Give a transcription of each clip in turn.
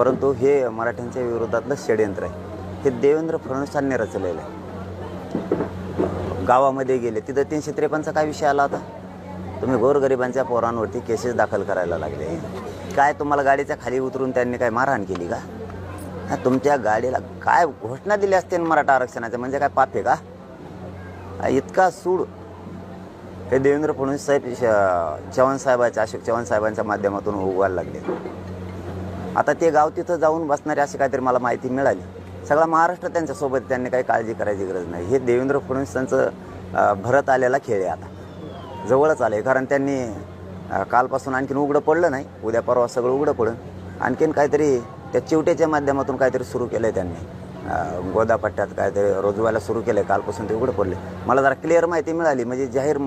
परंतु हे मराठ्यांच्या विरोधातलं षडयंत्र आहे. हे देवेंद्र फडणवीसांनी रचलेलं आहे. गावामध्ये गेले तिथं तीनशे त्रेपन्नचा काय विषय आला होता? तुम्ही गोरगरिबांच्या पोरांवरती केसेस दाखल करायला लागले. काय तुम्हाला गाडीच्या खाली उतरून त्यांनी काय मारहाण केली का? हा तुमच्या गाडीला काय घोषणा दिली असते मराठा आरक्षणाच्या म्हणजे काय पाप आहे का? इतका सूड. हे देवेंद्र फडणवीस साहेब श- चव्हाण साहेबाच्या अशोक चव्हाण साहेबांच्या माध्यमातून उगवायला लागले. आता ते गाव तिथं जाऊन बसणारे अशी काहीतरी मला माहिती मिळाली. सगळा महाराष्ट्र त्यांच्यासोबत त्यांनी काही काळजी करायची गरज नाही. हे देवेंद्र फडणवीस त्यांचं भरत आलेला खेळ आहे आता. जवळच आलं आहे कारण त्यांनी कालपासून आणखीन उघडं पडलं नाही. उद्या परवा सगळं उघडं पडून आणखीन काहीतरी त्या चिवट्याच्या माध्यमातून काहीतरी सुरू केलं आहे त्यांनी गोदापट्ट्यात काहीतरी रोजवायला सुरू केलं आहे कालपासून ते उघडं पडले. मला जरा क्लिअर माहिती मिळाली म्हणजे जाहीर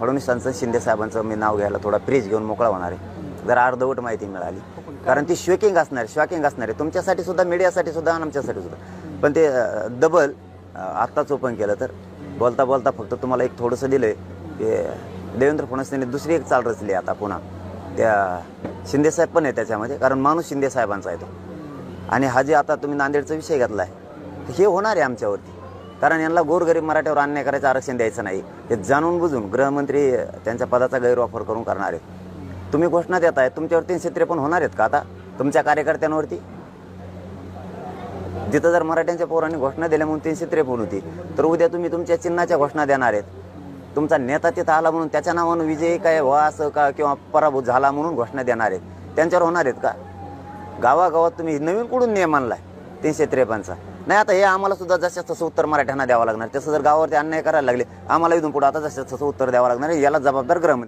फडणवीसांचं शिंदे साहेबांचं मी नाव घ्यायला थोडा फ्रीज घेऊन मोकळा होणार आहे. जरा अर्धवट माहिती मिळाली. कारण ती शॉकिंग असणार आहे शॉकिंग असणार आहे. तुमच्यासाठी सुद्धा मीडियासाठी सुद्धा आणि आमच्यासाठी सुद्धा. पण ते डबल आत्ताच ओपन केलं तर. बोलता बोलता फक्त तुम्हाला एक थोडंसं दिलं की देवेंद्र फडणवीस यांनी दुसरी एक चाल रचली आता पुन्हा. त्या शिंदेसाहेब पण आहे त्याच्यामध्ये कारण माणूस शिंदे साहेबांचा आहे तो. आणि हा जे आता तुम्ही नांदेडचा विषय घेतला आहे हे होणार आहे आमच्यावरती. कारण यांना गोरगरीब मराठ्यावर अन्याय करायचं आरक्षण द्यायचं नाही. हे जाणून बुजून गृहमंत्री त्यांच्या पदाचा गैरवापर करून करणार आहेत तुम्ही घोषणा देत आहे तुमच्यावर तीनशे त्रेपन्न होणार आहेत का आता तुमच्या कार्यकर्त्यांवरती? जिथं जर मराठ्यांच्या पोरांनी घोषणा दिल्या म्हणून तीनशे त्रेपन्न होती तर उद्या तुम्ही तुमच्या चिन्हाच्या घोषणा देणार आहेत. तुमचा नेता तिथं आला म्हणून त्याच्या नावानं विजयी काय व्हा असं का किंवा पराभूत झाला म्हणून घोषणा देणार आहेत. त्यांच्यावर होणार आहेत का? गावागावात तुम्ही नवीन कुठून नियम आणलाय तीनशे त्रेपन्नचा? नाही आता हे आम्हाला सुद्धा जसं तसं उत्तर मराठ्यांना द्यावं लागणार तसं जर गावावरती अन्याय करायला लागले आम्हाला इथून पुढे आता जसं तसं उत्तर द्यावं लागणार याला जबाबदार गृहमंत्री